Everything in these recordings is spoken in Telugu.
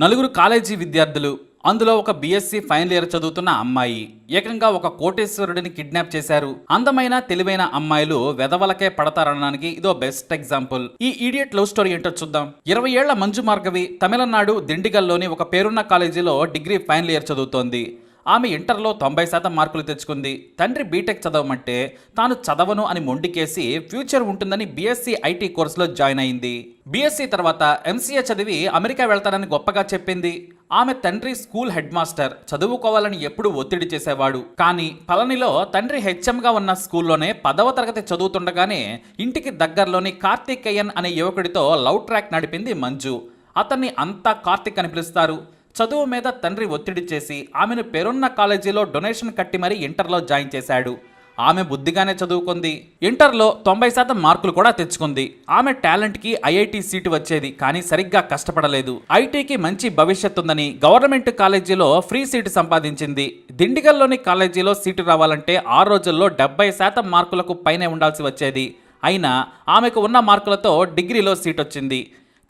నలుగురు కాలేజీ విద్యార్థులు అందులో ఒక బీఎస్సీ ఫైనల్ ఇయర్ చదువుతున్న అమ్మాయి. ఏకంగా ఒక కోటేశ్వరుడిని కిడ్నాప్ చేశారు. అందమైన తెలివైన అమ్మాయిలు వెదవలకే పడతారనడానికి ఇదో బెస్ట్ ఎగ్జాంపుల్. ఈ ఈడియట్ లవ్ స్టోరీ ఏంటో చూద్దాం. ఇరవై ఏళ్ళ మంజు మార్గవి తమిళనాడు దిండిగల్లోని ఒక పేరున్న కాలేజీలో డిగ్రీ ఫైనల్ ఇయర్ చదువుతోంది. ఆమె ఇంటర్లో తొంభై శాతం మార్కులు తెచ్చుకుంది. తండ్రి బీటెక్ చదవమంటే తాను చదవను అని మొండికేసి ఫ్యూచర్ ఉంటుందని బీఎస్సీ ఐటీ కోర్సులో జాయిన్ అయింది. బీఎస్సీ తర్వాత ఎంసీఏ చదివి అమెరికా వెళ్తానని గొప్పగా చెప్పింది. ఆమె తండ్రి స్కూల్ హెడ్ మాస్టర్ చదువుకోవాలని ఎప్పుడూ ఒత్తిడి చేసేవాడు. కానీ పళనిలో తండ్రి హెచ్ఎంగా ఉన్న స్కూల్లోనే పదవ తరగతి చదువుతుండగానే ఇంటికి దగ్గరలోని కార్తికేయన్ అనే యువకుడితో లవ్ ట్రాక్ నడిపింది మంజు. అతన్ని అంతా కార్తిక్ అని పిలుస్తారు. చదువు మీద తండ్రి ఒత్తిడి చేసి ఆమెను పేరున్న కాలేజీలో డొనేషన్ కట్టి మరీ ఇంటర్లో జాయిన్ చేశాడు. ఆమె బుద్ధిగానే చదువుకుంది. ఇంటర్లో తొంభై శాతం మార్కులు కూడా తెచ్చుకుంది. ఆమె టాలెంట్కి ఐఐటి సీటు వచ్చేది కానీ సరిగ్గా కష్టపడలేదు. ఐటీకి మంచి భవిష్యత్తు ఉందని గవర్నమెంట్ కాలేజీలో ఫ్రీ సీటు సంపాదించింది. దిండిగల్లోని కాలేజీలో సీటు రావాలంటే ఆ రోజుల్లో డెబ్బై శాతం మార్కులకు పైనే ఉండాల్సి వచ్చేది. అయినా ఆమెకు ఉన్న మార్కులతో డిగ్రీలో సీట్ వచ్చింది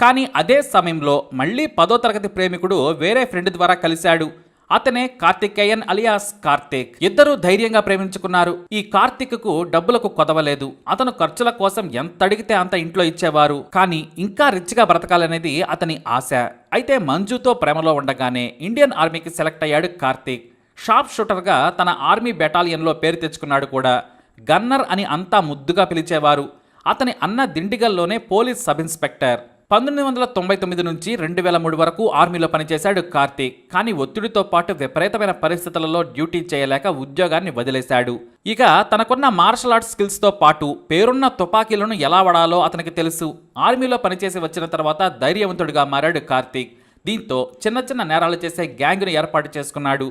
కానీ అదే సమయంలో మళ్ళీ పదో తరగతి ప్రేమికుడు వేరే ఫ్రెండ్ ద్వారా కలిశాడు. అతనే కార్తికేయన్ అలియాస్ కార్తిక్. ఇద్దరూ ధైర్యంగా ప్రేమించుకున్నారు. ఈ కార్తిక్కు డబ్బులకు కొదవలేదు. అతను ఖర్చుల కోసం ఎంత అడిగితే అంత ఇంట్లో ఇచ్చేవారు. కానీ ఇంకా రిచ్గా బ్రతకాలనేది అతని ఆశ. అయితే మంజుతో ప్రేమలో ఉండగానే ఇండియన్ ఆర్మీకి సెలెక్ట్ అయ్యాడు కార్తిక్. షార్ప్ షూటర్గా తన ఆర్మీ బెటాలియన్లో పేరు తెచ్చుకున్నాడు కూడా. గన్నర్ అని అంతా ముద్దుగా పిలిచేవారు. అతని అన్న దిండిగల్లోనే పోలీస్ సబ్ ఇన్స్పెక్టర్. పంతొమ్మిది వందల తొంభై తొమ్మిది నుంచి రెండు వేల మూడు వరకు ఆర్మీలో పనిచేశాడు కార్తీక్ కానీ ఒత్తిడితో పాటు విపరీతమైన పరిస్థితులలో డ్యూటీ చేయలేక ఉద్యోగాన్ని వదిలేశాడు. ఇక తనకున్న మార్షల్ ఆర్ట్స్ స్కిల్స్తో పాటు పేరున్న తుపాకీలను ఎలా వాడాలో అతనికి తెలుసు. ఆర్మీలో పనిచేసి వచ్చిన తర్వాత ధైర్యవంతుడిగా మారాడు కార్తీక్. దీంతో చిన్న చిన్న నేరాలు చేసే గ్యాంగ్ను ఏర్పాటు చేసుకున్నాడు.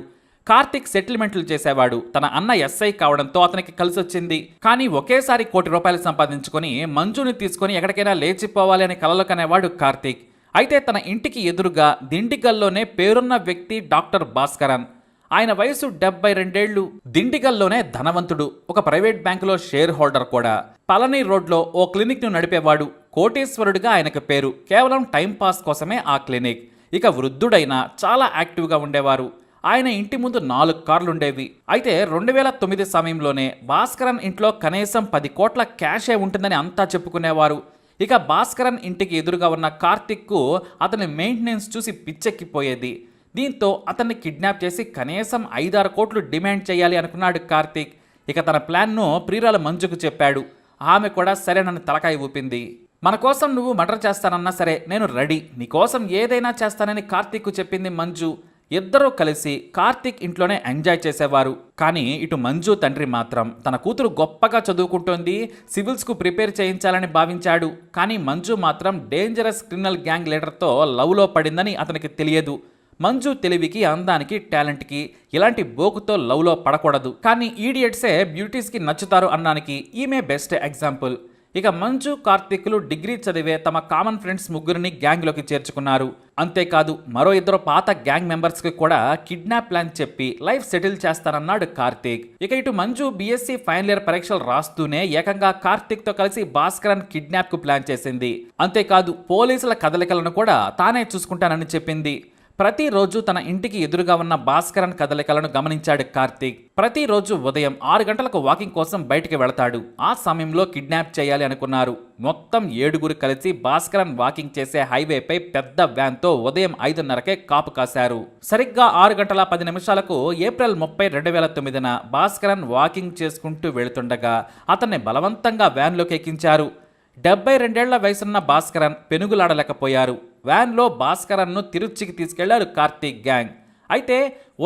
కార్తిక్ సెటిల్మెంట్లు చేసేవాడు. తన అన్న ఎస్ఐ కావడంతో అతనికి కలిసొచ్చింది. కానీ ఒకేసారి కోటి రూపాయలు సంపాదించుకొని మంజుని తీసుకొని ఎక్కడికైనా లేచిపోవాలి అనే కలలు కనేవాడు కార్తిక్. అయితే తన ఇంటికి ఎదురుగా దిండిగల్లోనే పేరున్న వ్యక్తి డాక్టర్ భాస్కరన్. ఆయన వయసు డెబ్బై రెండేళ్ళు దిండిగల్లోనే ధనవంతుడు. ఒక ప్రైవేట్ బ్యాంకులో షేర్ హోల్డర్ కూడా. పళని రోడ్లో ఓ క్లినిక్ను నడిపేవాడు. కోటేశ్వరుడిగా ఆయనకు పేరు. కేవలం టైం పాస్ కోసమే ఆ క్లినిక్. ఇక వృద్ధుడైన చాలా యాక్టివ్గా ఉండేవారు. ఆయన ఇంటి ముందు నాలుగు కార్లుండేవి. అయితే రెండు వేల తొమ్మిది సమయంలోనే భాస్కరన్ ఇంట్లో కనీసం పది కోట్ల క్యాషే ఉంటుందని అంతా చెప్పుకునేవారు. ఇక భాస్కరన్ ఇంటికి ఎదురుగా ఉన్న కార్తిక్కు అతని మెయింటెనెన్స్ చూసి పిచ్చెక్కిపోయేది. దీంతో అతన్ని కిడ్నాప్ చేసి కనీసం ఐదారు కోట్లు డిమాండ్ చేయాలి అనుకున్నాడు కార్తీక్. ఇక తన ప్లాన్ను ప్రియురాల మంజుకు చెప్పాడు. ఆమె కూడా సరేనని తలకాయ ఊపింది. మన కోసం నువ్వు మర్డర్ చేస్తానన్నా సరే నేను రెడీ. నీకోసం ఏదైనా చేస్తానని కార్తీక్కు చెప్పింది మంజు. ఇద్దరూ కలిసి కార్తీక్ ఇంట్లోనే ఎంజాయ్ చేసేవారు. కానీ ఇటు మంజు తండ్రి మాత్రం తన కూతురు గొప్పగా చదువుకుంటోంది సివిల్స్కు ప్రిపేర్ చేయించాలని భావించాడు. కానీ మంజు మాత్రం డేంజరస్ క్రిమినల్ గ్యాంగ్ లీడర్తో లవ్లో పడిందని అతనికి తెలియదు. మంజు తెలివికి అందానికి టాలెంట్కి ఇలాంటి బోకుతో లవ్లో పడకూడదు. కానీ ఈడియట్సే బ్యూటీస్కి నచ్చుతారు అన్నానికి ఈమె బెస్ట్ ఎగ్జాంపుల్. ఇక మంజు కార్తిక్లు డిగ్రీ చదివే తమ కామన్ ఫ్రెండ్స్ ముగ్గురిని గ్యాంగ్లోకి చేర్చుకున్నారు. అంతేకాదు మరో ఇద్దరు పాత గ్యాంగ్ మెంబర్స్కి కూడా కిడ్నాప్ ప్లాన్ చెప్పి లైఫ్ సెటిల్ చేస్తానన్నాడు కార్తీక్. ఇక ఇటు మంజు బీఎస్సీ ఫైనల్ ఇయర్ పరీక్షలు రాస్తూనే ఏకంగా కార్తీక్తో కలిసి భాస్కరన్ కిడ్నాప్కు ప్లాన్ చేసింది. అంతేకాదు పోలీసుల కదలికలను కూడా తానే చూసుకుంటానని చెప్పింది. ప్రతిరోజు తన ఇంటికి ఎదురుగా ఉన్న భాస్కరన్ కదలికలను గమనించాడు కార్తీక్. ప్రతిరోజు ఉదయం ఆరు గంటలకు వాకింగ్ కోసం బయటికి వెళతాడు. ఆ సమయంలో కిడ్నాప్ చేయాలి అనుకున్నారు. మొత్తం ఏడుగురు కలిసి భాస్కరన్ వాకింగ్ చేసే హైవేపై పెద్ద వ్యాన్తో ఉదయం ఐదున్నరకే కాపు కాశారు. సరిగ్గా ఆరు గంటల పది నిమిషాలకు ఏప్రిల్ ముప్పై రెండు వేల తొమ్మిదిన భాస్కరన్ వాకింగ్ చేసుకుంటూ వెళుతుండగా అతన్ని బలవంతంగా వ్యాన్లోకి ఎక్కించారు. డెబ్బై రెండేళ్ళ వయసున్న భాస్కరన్ పెనుగులాడలేకపోయారు. వ్యాన్లో భాస్కరన్ను తిరుచికి తీసుకెళ్ళారు కార్తీక్ గ్యాంగ్. అయితే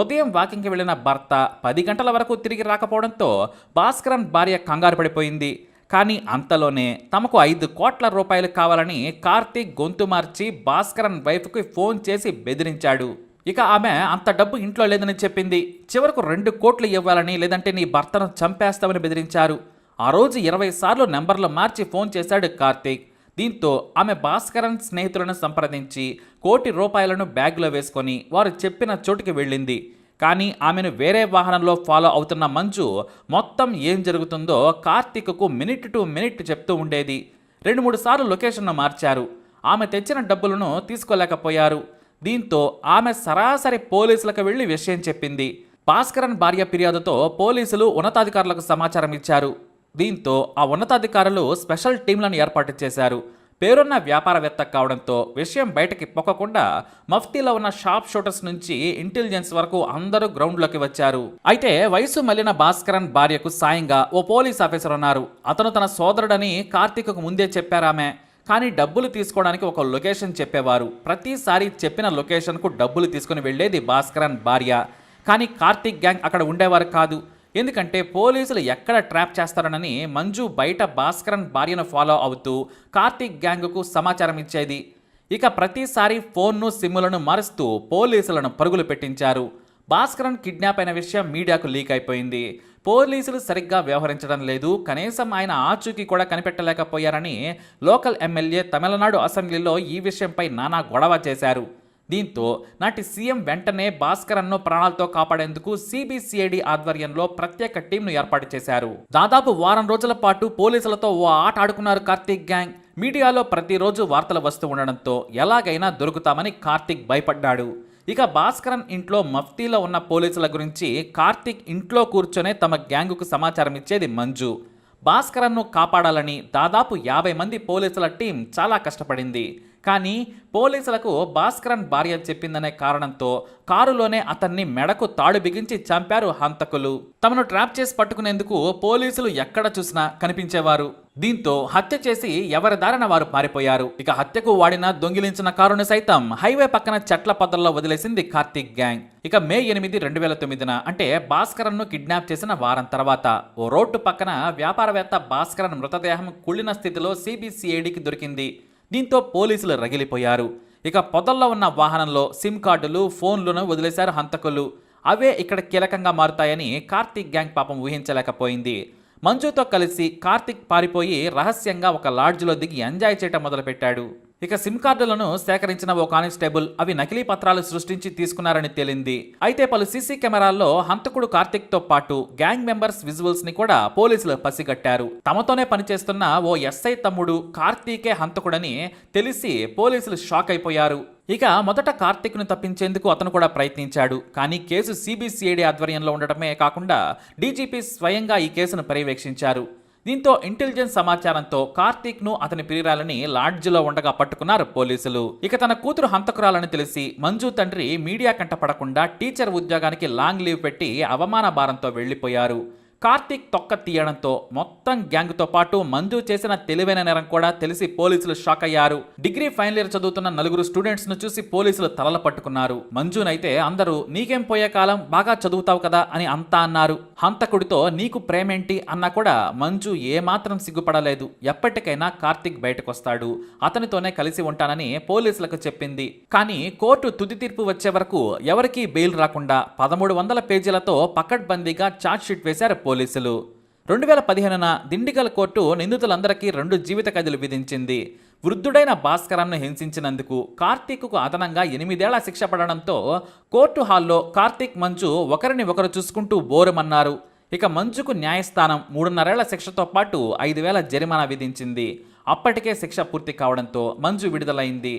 ఉదయం వాకింగ్కి వెళ్ళిన భర్త పది గంటల వరకు తిరిగి రాకపోవడంతో భాస్కరన్ భార్య కంగారు పడిపోయింది. కానీ అంతలోనే తమకు ఐదు కోట్ల రూపాయలు కావాలని కార్తీక్ గొంతు మార్చి భాస్కరన్ వైఫ్కి ఫోన్ చేసి బెదిరించాడు. ఇక ఆమె అంత డబ్బు ఇంట్లో లేదని చెప్పింది. చివరకు రెండు కోట్లు ఇవ్వాలని లేదంటే నీ భర్తను చంపేస్తామని బెదిరించారు. ఆ రోజు ఇరవై సార్లు నెంబర్లు మార్చి ఫోన్ చేశాడు కార్తీక్. దీంతో ఆమె భాస్కరన్ స్నేహితులను సంప్రదించి కోటి రూపాయలను బ్యాగ్లో వేసుకొని వారు చెప్పిన చోటుకి వెళ్ళింది. కానీ ఆమెను వేరే వాహనంలో ఫాలో అవుతున్న మంజు మొత్తం ఏం జరుగుతుందో కార్తీక్కు మినిట్ టు మినిట్ చెప్తూ ఉండేది. రెండు మూడు సార్లు లొకేషన్ను మార్చారు. ఆమె తెచ్చిన డబ్బులను తీసుకోలేకపోయారు. దీంతో ఆమె సరాసరి పోలీసులకు వెళ్ళి విషయం చెప్పింది. భాస్కరన్ భార్య ఫిర్యాదుతో పోలీసులు ఉన్నతాధికారులకు సమాచారం ఇచ్చారు. దీంతో ఆ ఉన్నతాధికారులు స్పెషల్ టీంలను ఏర్పాటు చేశారు. పేరున్న వ్యాపారవేత్త కావడంతో విషయం బయటకి పొక్కకుండా మఫ్తీలో ఉన్న షాప్ షూటర్స్ నుంచి ఇంటెలిజెన్స్ వరకు అందరూ గ్రౌండ్లోకి వచ్చారు. అయితే వయసు మళ్ళిన భాస్కరన్ భార్యకు సాయంగా ఓ పోలీస్ ఆఫీసర్ ఉన్నారు. అతను తన సోదరుడని కార్తీక్కు ముందే చెప్పారామె. కానీ డబ్బులు తీసుకోవడానికి ఒక లొకేషన్ చెప్పేవారు. ప్రతిసారి చెప్పిన లొకేషన్కు డబ్బులు తీసుకుని వెళ్ళేది భాస్కరన్ భార్య. కానీ కార్తీక్ గ్యాంగ్ అక్కడ ఉండేవారు కాదు. ఎందుకంటే పోలీసులు ఎక్కడ ట్రాప్ చేస్తారనని మంజు బయట భాస్కరన్ భార్యను ఫాలో అవుతూ కార్తీక్ గ్యాంగ్కు సమాచారం ఇచ్చేది. ఇక ప్రతిసారి ఫోన్ను సిమ్ములను మారుస్తూ పోలీసులను పరుగులు పెట్టించారు. భాస్కరన్ కిడ్నాప్ అయిన విషయం మీడియాకు లీక్ అయిపోయింది. పోలీసులు సరిగ్గా వ్యవహరించడం లేదు. కనీసం ఆయన ఆచూకీ కూడా కనిపెట్టలేకపోయారని లోకల్ ఎమ్మెల్యే తమిళనాడు అసెంబ్లీలో ఈ విషయంపై నానా గొడవ చేశారు. దీంతో నాటి సీఎం వెంటనే భాస్కరన్ను ప్రాణాలతో కాపాడేందుకు సిబిసిఐడి ఆధ్వర్యంలో ప్రత్యేక టీంను ఏర్పాటు చేశారు. దాదాపు వారం రోజుల పాటు పోలీసులతో ఓ ఆట ఆడుకున్నారు కార్తీక్ గ్యాంగ్. మీడియాలో ప్రతిరోజు వార్తలు వస్తూ ఉండడంతో ఎలాగైనా దొరుకుతామని కార్తీక్ భయపడ్డాడు. ఇక భాస్కరన్ ఇంట్లో మఫ్తీలో ఉన్న పోలీసుల గురించి కార్తీక్ ఇంట్లో కూర్చొనే తమ గ్యాంగుకు సమాచారం ఇచ్చేది మంజు. భాస్కరన్ను కాపాడాలని దాదాపు యాభై మంది పోలీసుల టీం చాలా కష్టపడింది. కానీ పోలీసులకు భాస్కరన్ భార్య చెప్పిందనే కారణంతో కారులోనే అతన్ని మెడకు తాడు బిగించి చంపారు హంతకులు. తమను ట్రాప్ చేసి పట్టుకునేందుకు పోలీసులు ఎక్కడ చూసినా కనిపించేవారు. దీంతో హత్య చేసి ఎవరి దారిన వారు పారిపోయారు. ఇక హత్యకు వాడిన దొంగిలించిన కారును సైతం హైవే పక్కన చెట్ల పొదల్లో వదిలేసింది కార్తీక్ గ్యాంగ్. ఇక మే ఎనిమిది రెండు వేల తొమ్మిదిన అంటే భాస్కరన్ను కిడ్నాప్ చేసిన వారం తర్వాత ఓ రోడ్డు పక్కన వ్యాపారవేత్త భాస్కరన్ మృతదేహం కుళ్ళిన స్థితిలో సిబిసిఐడికి దొరికింది. దీంతో పోలీసులు రగిలిపోయారు. ఇక పొదల్లో ఉన్న వాహనంలో సిమ్ కార్డులు ఫోన్లను వదిలేశారు హంతకులు. అవే ఇక్కడ కీలకంగా మారుతాయని కార్తీక్ గ్యాంగ్ పాపం ఊహించలేకపోయింది. మంజుతో కలిసి కార్తిక్ పారిపోయి రహస్యంగా ఒక లాడ్జ్లో దిగి ఎంజాయ్ చేయటం మొదలుపెట్టాడు. ఇక సిమ్ కార్డులను సేకరించిన ఓ కానిస్టేబుల్ అవి నకిలీ పత్రాలు సృష్టించి తీసుకున్నారని తేలింది. అయితే పలు సీసీ కెమెరాల్లో హంతకుడు కార్తిక్తో పాటు గ్యాంగ్ మెంబర్స్ విజువల్స్ని కూడా పోలీసులు పసిగట్టారు. తమతోనే పనిచేస్తున్న ఓ ఎస్ఐ తమ్ముడు కార్తీకే హంతకుడని తెలిసి పోలీసులు షాక్ అయిపోయారు. ఇక మొదట కార్తిక్ను తప్పించేందుకు అతను కూడా ప్రయత్నించాడు. కానీ కేసు సిబిసిఐడి ఆధ్వర్యంలో ఉండటమే కాకుండా డీజీపీ స్వయంగా ఈ కేసును పర్యవేక్షించారు. దీంతో ఇంటెలిజెన్స్ సమాచారంతో కార్తీక్ను అతని ప్రియురాలని లాడ్జిలో ఉండగా పట్టుకున్నారు పోలీసులు. ఇక తన కూతురు హంతకురాలని తెలిసి మంజు తండ్రి మీడియా కంట పడకుండా టీచర్ ఉద్యోగానికి లాంగ్ లీవ్ పెట్టి అవమాన భారంతో వెళ్ళిపోయారు కార్తీక్ తొక్క తీయడంతో మొత్తం గ్యాంగ్తో పాటు మంజు చేసిన తెలివైన నేరం కూడా తెలిసి పోలీసులు షాక్ అయ్యారు. డిగ్రీ ఫైనల్ ఇయర్ చదువుతున్న నలుగురు స్టూడెంట్స్ను చూసి పోలీసులు తలలు పట్టుకున్నారు. మంజునైతే అందరూ నీకేం పోయే కాలం? బాగా చదువుతావు కదా అని అంతా అన్నారు. హంతకుడితో నీకు ప్రేమేంటి? అన్నా కూడా మంజు ఏమాత్రం సిగ్గుపడలేదు. ఎప్పటికైనా కార్తీక్ బయటకొస్తాడు. అతనితోనే కలిసి ఉంటానని పోలీసులకు చెప్పింది. కానీ కోర్టు తుది తీర్పు వచ్చే వరకు ఎవరికీ బెయిల్ రాకుండా పదమూడు వందల పేజీలతో పకడ్బందీగా ఛార్జ్షీట్ వేశారు పోలీసులు. రెండు వేల పదిహేనున దిండిగల్ కోర్టు నిందితులందరికీ రెండు జీవిత ఖైదులు విధించింది. వృద్ధుడైన భాస్కరన్ను హింసించినందుకు కార్తీక్కు అదనంగా ఎనిమిదేళ్ళ శిక్ష పడడంతో కోర్టు హాల్లో కార్తీక్ మంజు ఒకరిని ఒకరు చూసుకుంటూ బోరుమన్నారు. ఇక మంజుకు న్యాయస్థానం మూడున్నరేళ్ళ శిక్షతో పాటు ఐదు వేల జరిమానా విధించింది. అప్పటికే శిక్ష పూర్తి కావడంతో మంజు విడుదలైంది.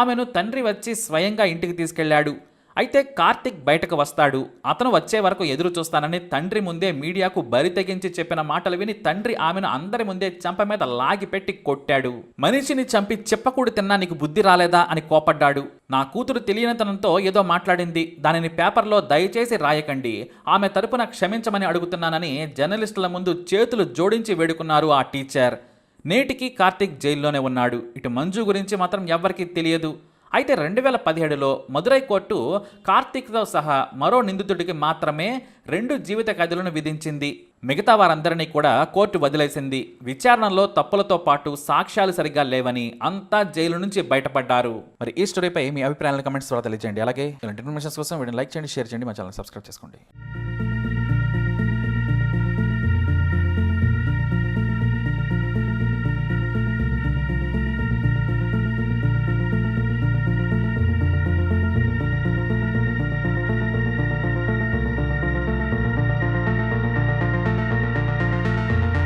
ఆమెను తండ్రి వచ్చి స్వయంగా ఇంటికి తీసుకెళ్ళాడు. అయితే కార్తిక్ బయటకు వస్తాడు. అతను వచ్చే వరకు ఎదురు చూస్తానని తండ్రి ముందే మీడియాకు బరి తెగించి చెప్పిన మాటలు విని తండ్రి ఆమెను అందరి ముందే చంప మీద లాగిపెట్టి కొట్టాడు. మనిషిని చంపి చెప్పకూడు తిన్నా నీకు బుద్ధి రాలేదా అని కోపడ్డాడు. నా కూతురు తెలియనితనంతో ఏదో మాట్లాడింది. దానిని పేపర్లో దయచేసి రాయకండి. ఆమె తరపున క్షమించమని అడుగుతున్నానని జర్నలిస్టుల ముందు చేతులు జోడించి వేడుకున్నారు ఆ టీచర్. నేటికి కార్తిక్ జైల్లోనే ఉన్నాడు. ఇటు మంజు గురించి మాత్రం ఎవ్వరికీ తెలియదు. అయితే రెండు వేల పదిహేడులో మదురై కోర్టు కార్తీక్తో సహా మరో నిందితుడికి మాత్రమే రెండు జీవిత ఖైదులను విధించింది. మిగతా వారందరినీ కూడా కోర్టు వదిలేసింది. విచారణలో తప్పులతో పాటు సాక్ష్యాలు సరిగ్గా లేవని అంతా జైలు నుంచి బయటపడ్డారు. మరి ఈ స్టోరీపై మీ అభిప్రాయాలను కమెంట్స్ ద్వారా తెలియజేయండి. అలాగే ఇలాంటి ఇన్ఫర్మేషన్స్ కోసం వీడియో లైక్ చేయండి షేర్ చేయండి మా ఛానల్ సబ్స్క్రైబ్ చేసుకోండి.